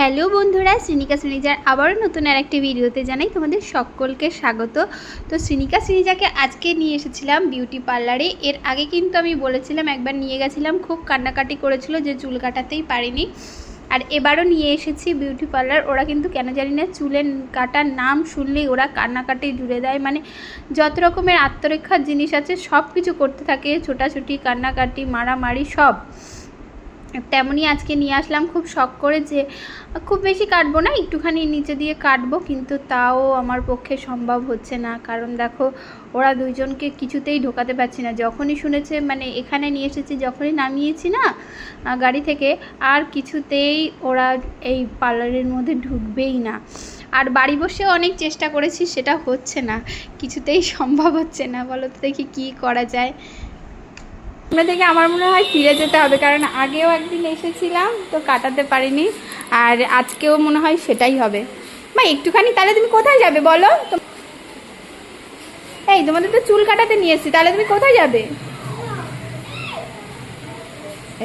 Hello বন্ধুরা, শ্রীনিকা শ্রীনিজার আবারও নতুন আর একটি ভিডিওতে জানাই তোমাদের সকলকে স্বাগত। তো শ্রীনিকা শ্রীনিজাকে আজকে নিয়ে এসেছিলাম বিউটি পার্লারে। এর আগে কিন্তু আমি বলেছিলাম, একবার নিয়ে গেছিলাম, খুব কান্নাকাটি করেছিল যে চুল কাটাতেই পারিনি। আর এবারও নিয়ে এসেছি বিউটি পার্লার। ওরা কিন্তু কেন জানি না চুলের কাটার নাম শুনলেই ওরা কান্নাকাটি জুড়ে দেয়। মানে যত রকমের আত্মরক্ষার জিনিস আছে সব কিছু করতে থাকে, ছোটাছুটি, কান্নাকাটি, মারামারি, সব। তেমনই আজকে নিয়ে আসলাম। খুব শখ করে যে খুব বেশি কাটবো না, একটুখানি নিচে দিয়ে কাটবো, কিন্তু তাও আমার পক্ষে সম্ভব হচ্ছে না। কারণ দেখো, ওরা দুইজনকে কিছুতেই ঢোকাতে পারছি না। যখনই শুনেছে মানে এখানে নিয়ে এসেছি, যখনই নামিয়েছি না গাড়ি থেকে, আর কিছুতেই ওরা এই পার্লারের মধ্যে ঢুকবেই না। আর বাড়ি বসে অনেক চেষ্টা করেছি, সেটা হচ্ছে না। কিছুতেই সম্ভব হচ্ছে না। বলো তো দেখি কী করা যায়। সামনে থেকে আমার মনে হয় ফিরে যেতে হবে, কারণ আগেও একদিন এসেছিলাম তো কাটাতে পারিনি, আর আজকেও মনে হয় সেটাই হবে। মা, একটুখানি তাহলে তুমি কোথায় যাবে বলো? এই, তোমাদের তো চুল কাটাতে নিয়ে তাহলে তুমি কোথায় যাবে?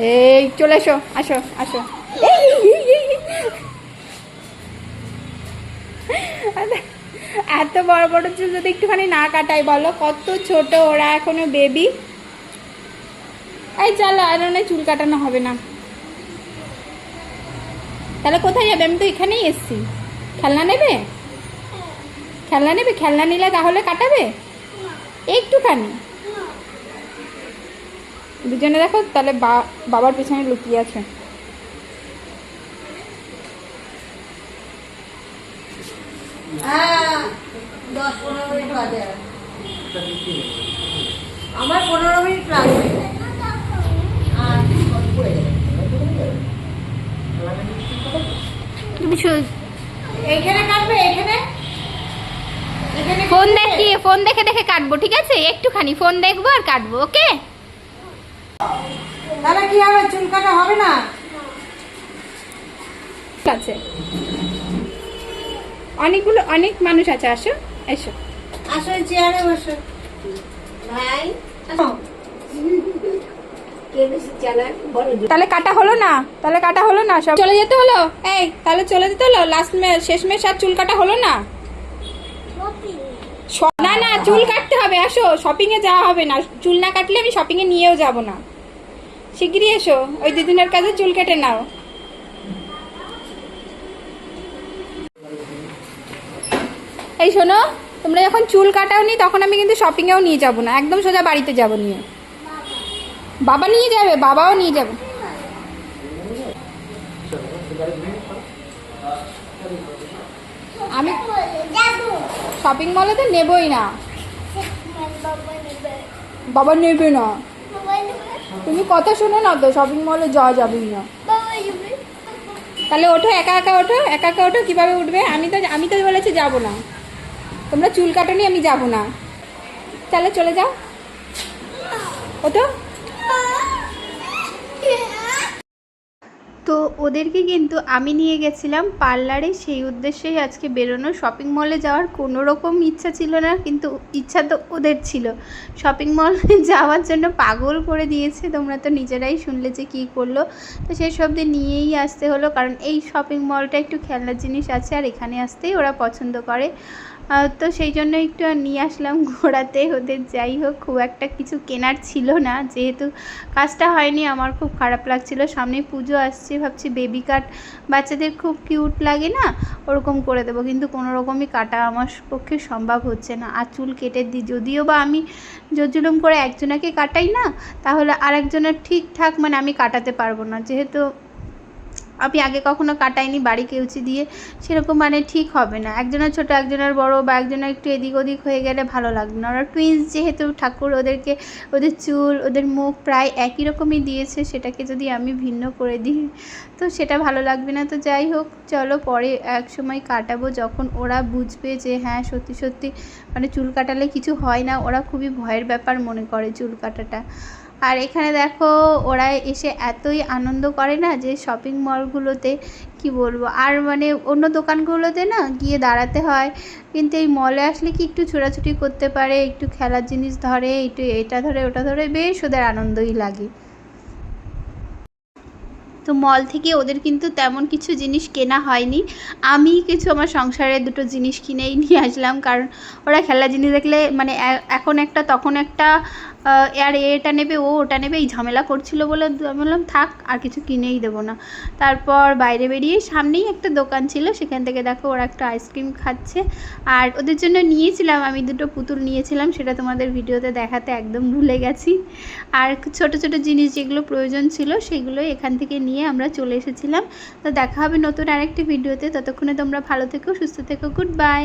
এই, চলে এসো, আসো আসো। এত বড় বড় চুল যদি একটুখানি না কাটাই বলো, কত ছোট ওরা এখনও বেবি এই চলো আয়রনে চুল কাটানো হবে না। তাহলে কোথায় যাবে? আমি তো এখানেই এসছি। খেলনা নেবে? খেলনা নেবে? খেলনা নিলে তাহলে কাটাবে? একটুখানি। দুজনে দেখো তাহলে বাবার পিছনে লুকিয়ে আছে। হ্যাঁ, আমার পনেরো মিনিট লাগবে আর পড়ে যাবে। তুমি শু- এইখানে কাটবে ফোন? দেখিয়ে ফোন দেখে দেখে কাটবো ঠিক আছে? একটুখানি ফোন দেখব আর কাটবো ওকে? তাহলে কি হবে? চুল কাটা হবে না? ঠিক আছে। অনেকগুলো অনেক মানুষ আছে আসো এসো। আসো চেয়ারে বসো। ভাই তাহলে কাটা হলো না? তাহলে কাটা হলো না সব? চলে যেতে হলো? এই তাহলে চলে যেতে হলো? লাস্ট মে শেষ মেশ আর চুল কাটা হলো না? না না চুল কাটতে হবে আসো। শপিং এ যাওয়া হবে না। চুল না কাটলে আমি শপিং এ নিয়েও যাব না। শিগগিরই এসো। ওই দিদিনের কাছে চুল কেটে নাও। এই শোনো তোমরা যখন চুল কাটাওনি তখন আমি কিন্তু শপিং এও নিয়ে যাব না। একদম সোজা বাড়িতে যাব নিয়ে। বাবা নিয়ে যাবে বাবাও নিয়ে যাবে। আমি শপিং মলে তো নেবই না। বাবা নেবে না। তুমি কথা শোনো না তো শপিং মলে যাওয়া যাবেই না। তাহলে ওঠো একা একা ওঠো একা একা ওঠো কীভাবে উঠবে? আমি তো আমি তো বলেছি যাব না। তোমরা চুল কাটোনি আমি যাব না। তাহলে চলে যাও। ওঠো। তো ওদেরকে কিন্তু আমি নিয়ে গেছিলাম পার্লারে। সেই উদ্দেশ্যেই আজকে বেরোনো। শপিং মলে যাওয়ার কোনো রকম ইচ্ছা ছিল না, কিন্তু ইচ্ছা তো ওদের ছিল। শপিং মলে যাওয়ার জন্য পাগল করে দিয়েছে। তোমরা তো নিজেরাই শুনলে যে কী করল। তো সেই সব দিয়ে নিয়েই আসতে হলো, কারণ এই শপিং মলটা একটু খেলনার জিনিস আছে আর এখানে আসতেই ওরা পছন্দ করে। তো সেই জন্য একটু নিয়ে আসলাম ঘোরাতে। ওদের যাই হোক, খুব একটা কিছু কেনার ছিল না। যেহেতু কাজটা হয়নি, আমার খুব খারাপ লাগছিল। সামনে পুজো আসছে, ভাবছি বেবি কাট বাচ্চাদের খুব কিউট লাগে না, ওরকম করে দেবো। কিন্তু কোনো রকমই কাটা আমার পক্ষে সম্ভব হচ্ছে না। আর চুল কেটে দিই যদিও বা আমি জোরজুলুম করে একজনাকে কাটাই না, তাহলে আরেকজনের ঠিকঠাক মানে আমি কাটাতে পারব না। যেহেতু আমি আগে কখনো কাটাইনি, বাড়ি কেউচি দিয়ে। সেরকম মানে ঠিক হবে না। একজনের ছোট, একজনের বড় বা একজনের একটু এদিক ওদিক হয়ে গেলে ভালো লাগবে না। ওরা টুইন্স যেহেতু, ঠাকুর ওদেরকে, ওদের চুল, ওদের মুখ প্রায় একই রকমই দিয়েছে। সেটাকে যদি আমি ভিন্ন করে দিই, তো সেটা ভালো লাগবে না। তো যাই হোক, চলো পরে এক সময় কাটাবো। যখন ওরা বুঝবে যে হ্যাঁ সত্যি সত্যি মানে চুল কাটালে কিছু হয় না, ওরা খুবই ভয়ের ব্যাপার মনে করে চুল কাটাটা। আর এখানে দেখো, ওরা এসে এতই আনন্দ করে না যে শপিং মলগুলোতে কি বলব? আর মানে অন্য দোকানগুলোতে না গিয়ে দাঁড়াতে হয়। কিন্তু এই মলে আসলে কি একটু ছোটাছুটি করতে পারে, একটু খেলার জিনিস ধরে, একটু এটা ধরে, ওটা ধরে, বেশ ওদের আনন্দই লাগে। তো মল থেকে ওদের কিন্তু তেমন কিছু জিনিস কেনা হয়নি। আমি কিছু আমার সংসারে দুটো জিনিস কিনেই নিয়ে আসলাম। কারণ ওরা খেলার জিনিস দেখলে মানে এখন একটা, তখন একটা আর এটা নেবে, ও ওটা নেবে, এই ঝামেলা করছিল বলে আমি বললাম, থাক, আর কিছু কিনেই দেবো না। তারপর বাইরে বেরিয়ে সামনেই একটা দোকান ছিল, সেখান থেকে দেখো ওরা একটা আইসক্রিম খাচ্ছে। আর ওদের জন্য নিয়েছিলাম, আমি দুটো পুতুল নিয়েছিলাম, সেটা তোমাদের ভিডিওতে দেখাতে একদম ভুলে গেছি। আর ছোট ছোট জিনিস যেগুলো প্রয়োজন ছিল, সেগুলো এখান থেকে নিয়ে আমরা চলে এসেছিলাম। তো দেখা হবে নতুন আরেকটি ভিডিওতে, ততক্ষণে তোমরা ভালো থেকো, সুস্থ থেকো, গুড বাই!